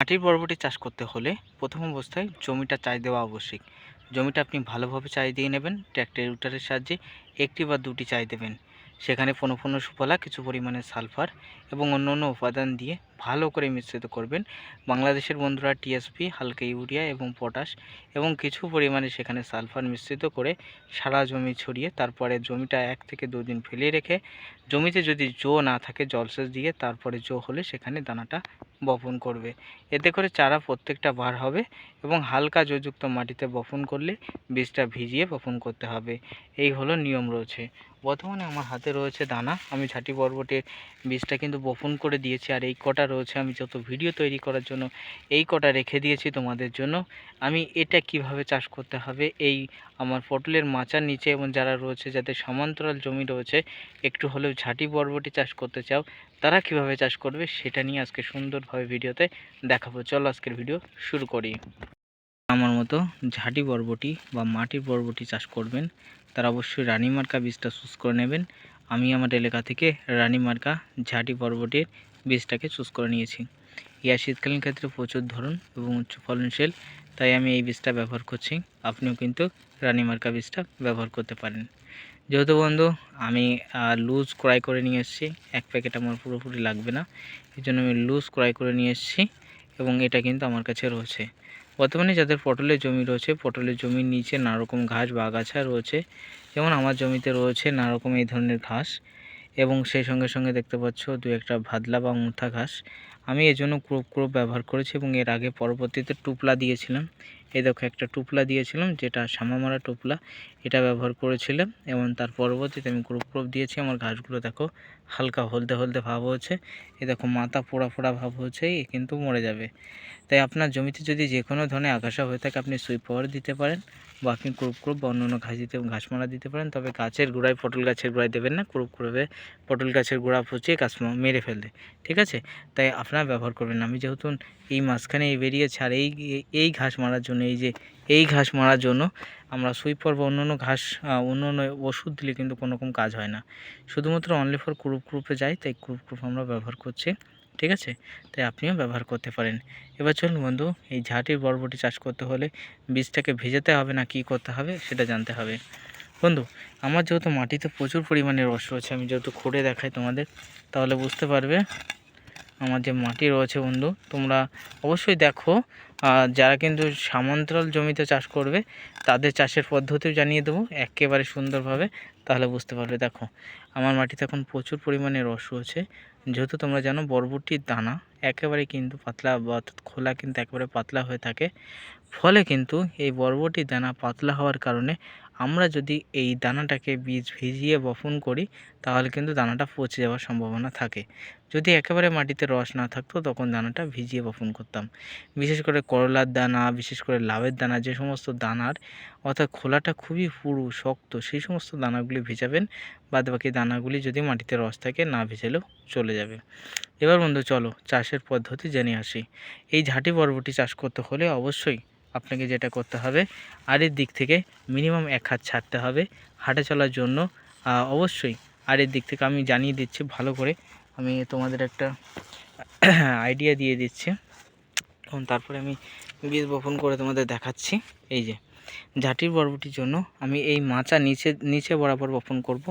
মাটির বরবটি চাষ করতে হলে প্রথম অবস্থায় জমিটা চাই দেওয়া আবশ্যিক। জমিটা আপনি ভালোভাবে চাই দিয়ে নেবেন ট্র্যাক্টর রুটারের সাহায্যে একটি বা দুটি চাই দেবেন। সেখানে পনেরো পনেরো সুফলা, কিছু পরিমাণে সালফার এবং অন্য অন্য উপাদান দিয়ে ভালো করে মিশ্রিত করবেন। বাংলাদেশের বন্ধুরা টিএসপি হালকা ইউরিয়া এবং পটাশ এবং কিছু পরিমাণে সেখানে সালফার মিশ্রিত করে সারা জমি ছড়িয়ে তারপরে জমিটা এক থেকে দুদিন ফেলিয়ে রেখে জমিতে যদি জো না থাকে জলসেচ দিয়ে তারপরে জো হলে সেখানে দানাটা বপন করবে। এতে করে চারা প্রত্যেকটা বার হবে এবং হালকা জৈযুক্ত মাটিতে বপন করলে বীজটা ভিজিয়ে বপন করতে হবে। এই হলো নিয়ম রয়েছে। বর্তমানে আমার হাতে রয়েছে দানা। আমি ঝাঁটি বরবটির বীজটা কিন্তু বপন করে দিয়েছি আর এই কটা রয়েছে, আমি যত ভিডিও তৈরি করার জন্য এই কটা রেখে দিয়েছি তোমাদের জন্য। আমি এটা কীভাবে চাষ করতে হবে, এই আমার পটলের মাচার নিচে এবং যারা রয়েছে, যাদের সমান্তরাল জমি রয়েছে, একটু হলেও ঝাঁটি বরবটি চাষ করতে চাও, তারা কীভাবে চাষ করবে সেটা নিয়ে আজকে সুন্দরভাবে ভিডিওতে দেখাবো। চলো আজকের ভিডিও শুরু করি। আমার মতো ঝাঁটি বরবটি বা মাটির বরবটি চাষ করবেন, তারা অবশ্যই রানী মার্কা বীজটা চুজ করে নেবেন। আমি আমার এলাকা থেকে রানী মার্কা ঝাঁটি বরবটির বীজটাকে চুজ করে নিয়েছি। ইয়া শীতকালীন ক্ষেত্রে প্রচুর ধরন এবং উচ্চ ফলনশীল, তাই আমি এই বীজটা ব্যবহার করছি। আপনিও কিন্তু রানী মার্কা বীজটা ব্যবহার করতে পারেন। যেহেতু বন্ধু, আমি লুজ ক্রয় করে নিয়ে এসেছি। এক প্যাকেট আমার পুরোপুরি লাগবে না। এই জন্য আমি লুজ ক্রয় করে নিয়ে এসেছি এবং এটা কিন্তু আমার কাছে রয়েছে। বর্তমানে যাদের পটলের জমি রয়েছে, পটলের জমির নিচে নানা রকম ঘাস বা আগাছা রয়েছে। যেমন আমার জমিতে রয়েছে নানা রকম এই ধরনের ঘাস। এবং সেই সঙ্গে সঙ্গে দেখতে পাচ্ছ দু একটা ভাদলা বা মুথা ঘাস। আমি এর জন্য ক্রোপ ক্রোপ ব্যবহার করেছি এবং এর আগে পরবর্তীতে টুপলা দিয়েছিলাম। এই দেখো একটা টুপলা দিয়েছিলাম, যেটা সামামারা টুপলা। এটা ব্যবহার করেছিলাম এবং তার পরবর্তীতে আমি ক্রোপ ক্রোপ দিয়েছি। আমার ঘাসগুলো দেখো হালকা হলদে হলদে ভাব হচ্ছে। এ দেখো মাথা পোড়া পোড়া ভাব হচ্ছে, এ কিন্তু মরে যাবে। তাই আপনার জমিতে যদি যে কোনো ধরনের আগাছা হয়ে থাকে, আপনি সুইপ পাওয়ার দিতে পারেন। আপনি ক্রুপ ক্রুপ বা অন্য অন্য ঘাস দিতে, ঘাস মারা দিতে পারেন। তবে গাছের গোড়ায়, পটল গাছের গোড়ায় দেবেন না। ক্রুপ ক্রুপে পটল গাছের গোড়া পচিয়ে গাছ মেরে ফেলবে ঠিক আছে? তাই আপনারা ব্যবহার করবেন আমি যেহেতু এই মাঝখানে এই বেরিয়েছে, আর এই এই ঘাস মারার জন্য, এই যে, এই ঘাস মারার জন্য আমরা সুইপার বা অন্য ঘাস অন্য অন্য ওষুধ দিলে কিন্তু কোনো রকম কাজ হয় না। শুধুমাত্র অনলি ফর ক্রুপ গ্রুপে যাই, তাই ক্রুপ গ্রুপ আমরা ব্যবহার করছি। ঠিক আছে? তাই আপনিও ব্যবহার করতে পারেন। এবার চলুন বন্ধু, এই ঝাঁটির বরবটি চাষ করতে হলে বীজটাকে ভেজাতে হবে না, কি করতে হবে সেটা জানতে হবে। বন্ধু, আমার যেহেতু মাটিতে প্রচুর পরিমাণে রস রয়েছে, আমি যেহেতু খুঁড়ে দেখাই তোমাদের, তাহলে বুঝতে পারবে আমার যে মাটি রয়েছে বন্ধু, তোমরা অবশ্যই দেখো। যারা কিন্তু সমান্তরাল জমিতে চাষ করবে, তাদের চাষের পদ্ধতিও জানিয়ে দেবো একেবারে সুন্দরভাবে। তাহলে বুঝতে পারবে, দেখো, আমার মাটিতে এখন প্রচুর পরিমাণে রস রয়েছে। যেহেতু তোমরা জানো বরবটির দানা একেবারে কিন্তু পাতলা বা খোলা কিন্তু একেবারে পাতলা হয়ে থাকে। ফলে কিন্তু এই বরবটির দানা পাতলা হওয়ার কারণে আমরা যদি এই দানাটাকে বীজ ভিজিয়ে বপন করি, তাহলে কিন্তু দানাটা পচে যাওয়ার সম্ভাবনা থাকে। যদি একেবারে মাটিতে রস না থাকতো, তখন দানাটা ভিজিয়ে বপন করতাম। বিশেষ করে করলার দানা, বিশেষ করে লাউয়ের দানা, যে সমস্ত দানার, অর্থাৎ খোলাটা খুবই পুরু, শক্ত, সেই সমস্ত দানাগুলি ভেজাবেন। বাদ বাকি দানাগুলি যদি মাটিতে রস থাকে, না ভেজালেও চলে যাবে। এবার বন্ধু, চলো চাষের পদ্ধতি জেনে আসি। এই ঝাঁটি বরবটি চাষ করতে হলে অবশ্যই আপনাকে যেটা করতে হবে আড়ের দিক থেকে মিনিমাম এক হাত ছাড়তে হবে। হাঁটা চলার জন্য অবশ্যই আড়ের দিক থেকে আমি জানিয়ে দিচ্ছি, ভালো করে আমি তোমাদের একটা আইডিয়া দিয়ে দিচ্ছি। এবং তারপরে আমি বীজ বপন করে তোমাদের দেখাচ্ছি। এই যে, ঝাঁটির বরবটির জন্য আমি এই মাচা নিচে নিচে বরাবর বপন করব।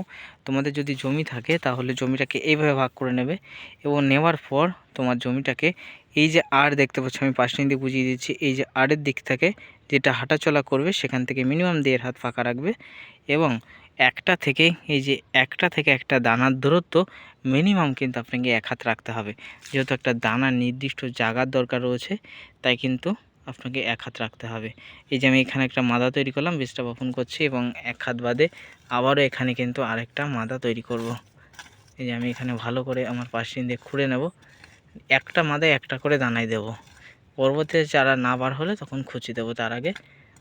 তোমাদের যদি জমি থাকে, তাহলে জমিটাকে এইভাবে ভাগ করে নেবে এবং নেওয়ার পর তোমার জমিটাকে এই যে আর দেখতে পাচ্ছ, আমি পাশ দিয়ে বুঝিয়ে দিচ্ছি। এই যে আরের দিক থেকে যেটা হাঁটাচলা করবে, সেখান থেকে মিনিমাম দেড় হাত ফাঁকা রাখবে এবং একটা থেকে, এই যে একটা থেকে একটা দানার দূরত্ব মিনিমাম কিন্তু আপনাকে এক হাত রাখতে হবে। যেহেতু একটা দানার নির্দিষ্ট জায়গার দরকার রয়েছে, তাই কিন্তু আপনাকে এক হাত রাখতে হবে। এই যে আমি এখানে একটা মাদা তৈরি করলাম, বীজটা বপন করছি এবং এক হাত বাদে আবারও এখানে কিন্তু আরেকটা মাদা তৈরি করব। এই যে আমি এখানে ভালো করে আমার পাশিন দিয়ে খুঁড়ে নেব। একটা মাদায় একটা করে দানাই দেব। পরবর্তীতে চারা না বার হলে তখন খুঁচি দেবো। তার আগে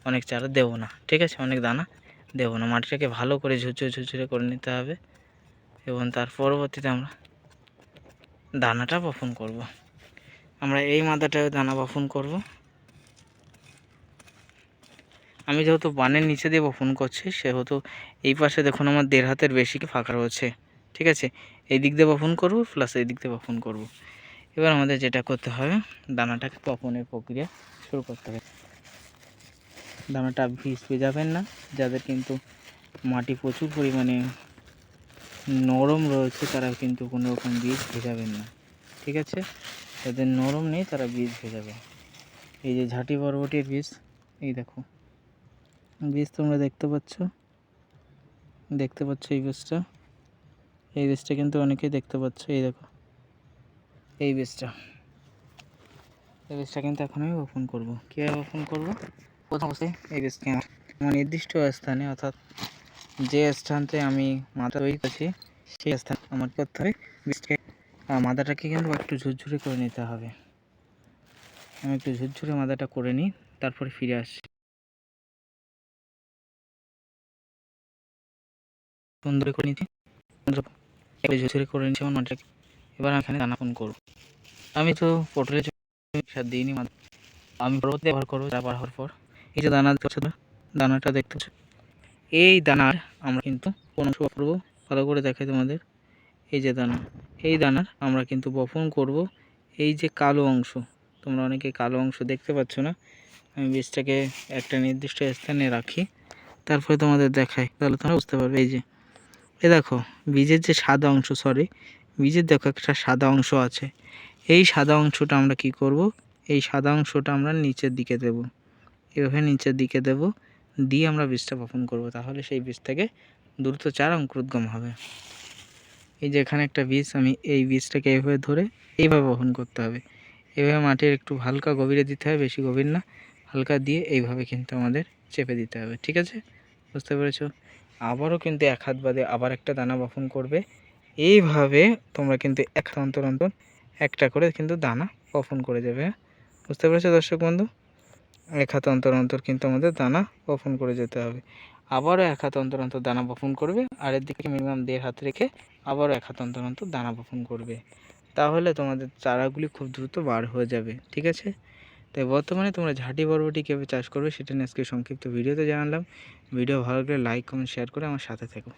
অনেক চারা দেবো না। ঠিক আছে, অনেক দানা দেবো না। মাটিটাকে ভালো করে ঝুরঝুরে ঝুরঝুরে করে নিতে হবে এবং তার পরবর্তীতে আমরা দানাটা বপন করব। আমরা এই মাদাটাও দানা বপন করব। আমি যেহেতু বানের নিচে দিয়ে বপন করছি, সেহেতু এই পাশে দেখুন আমার দেড় হাতের বেশি ফাঁকা রয়েছে। ঠিক আছে, এই দিক দিয়ে বপন করব প্লাস এই দিক দিয়ে বপন করব। এবার আমাদের যেটা করতে হবে, দানাটাকে বপনের প্রক্রিয়া শুরু করতে হবে। দানাটা বীজ ভেজাবেন না, যাদের কিন্তু মাটি প্রচুর পরিমাণে নরম রয়েছে, তারা কিন্তু কোনো রকম বীজ ভেজাবেন না, ঠিক আছে? যাদের নরম নেই, তারা বীজ ভেজাবে এই যে ঝাঁটি বরবটির বীজ, এই দেখো। বীজ তোমরা দেখতে পাচ্ছ? দেখতে পাচ্ছ এই বীজটা? এই বীজটা কিন্তু অনেকেই দেখতে পাচ্ছ, এই দেখো। এই বীজটা এই বীজটা কিন্তু এখন আমি বপন করব। কীভাবে বপন করব? প্রথম এই বীজকে আমার আমার নির্দিষ্ট স্থানে, অর্থাৎ যে স্থানতে আমি মাথা তৈরি করছি, সেই স্থান আমার করতে হবে বীজকে মাদাটাকে কিন্তু একটু ঝুরঝুরে করে নিতে হবে। আমি একটু ঝুরঝুরে মাদাটা করে নিই, তারপরে ফিরে আসি সুন্দর করে নিচ্ছি। ঝুরঝুরে করে নিচ্ছি আমার মাটিটাকে এবার আমি এখানে দানাপন করব। আমি তো পটলের সার দিইনি আমি পরবর্তী ব্যবহার করব যা বার হওয়ার পর। এই যে দানা দেখছ তো, দানাটা দেখতেছ এই দানার আমরা কিন্তু কোন করব। ভালো করে দেখাই তোমাদের। এই যে দানা এই দানার আমরা কিন্তু বপন করব। এই যে কালো অংশ তোমরা অনেকে কালো অংশ দেখতে পাচ্ছ না? আমি বীজটাকে একটা নির্দিষ্ট স্থানে রাখি তারপরে তোমাদের দেখাই। তাহলে তোমরা বুঝতে পারবে। এই যে এ দেখো বীজের যে সাদা অংশ সরি বীজের দেখো একটা সাদা অংশ আছে। এই সাদা অংশটা আমরা কি করব? এই সাদা অংশটা আমরা নিচের দিকে দেব। এভাবে নিচের দিকে দেব। দিয়ে আমরা বীজটা বপন করব। তাহলে সেই বীজ থেকে দ্রুত চারা অঙ্কুরোদ্গম হবে। এই যে এখানে একটা বীজ, আমি এই বীজটাকে এইভাবে ধরে এইভাবে বপন করতে হবে। এভাবে মাটির একটু হালকা গভীরে দিতে হবে বেশি গভীর না। হালকা দিয়ে এইভাবে কিন্তু আমাদের চেপে দিতে হবে। ঠিক আছে? বুঝতে পেরেছ? আবারও কিন্তু এক হাত বাদে আবার একটা দানা বপন করবে। এইভাবে তোমরা কিন্তু এক অন্তর অন্তর একটা করে কিন্তু দানা বপন করে যাবে? বুঝতে পেরেছ দর্শক বন্ধু? এক হাত অন্তর অন্তর কিন্তু আমাদের দানা বপন করে যেতে হবে। আবারও এক হাত অন্তর অন্তর দানা বপন করবে। আর এর দিকে মিনিমাম দেড় হাত রেখে আবারও এক হাত অন্তর অন্তর দানা বপন করবে। তাহলে তোমাদের চারাগুলি খুব দ্রুত বার হয়ে যাবে, ঠিক আছে? তাই বর্তমানে তোমরা ঝাঁটি বরবটি কীভাবে চাষ করবে সেটা নিয়ে আজকে সংক্ষিপ্ত ভিডিওতে জানালাম। ভিডিও ভালো লাগলে লাইক কমেন্ট শেয়ার করে আমার সাথে থেকো।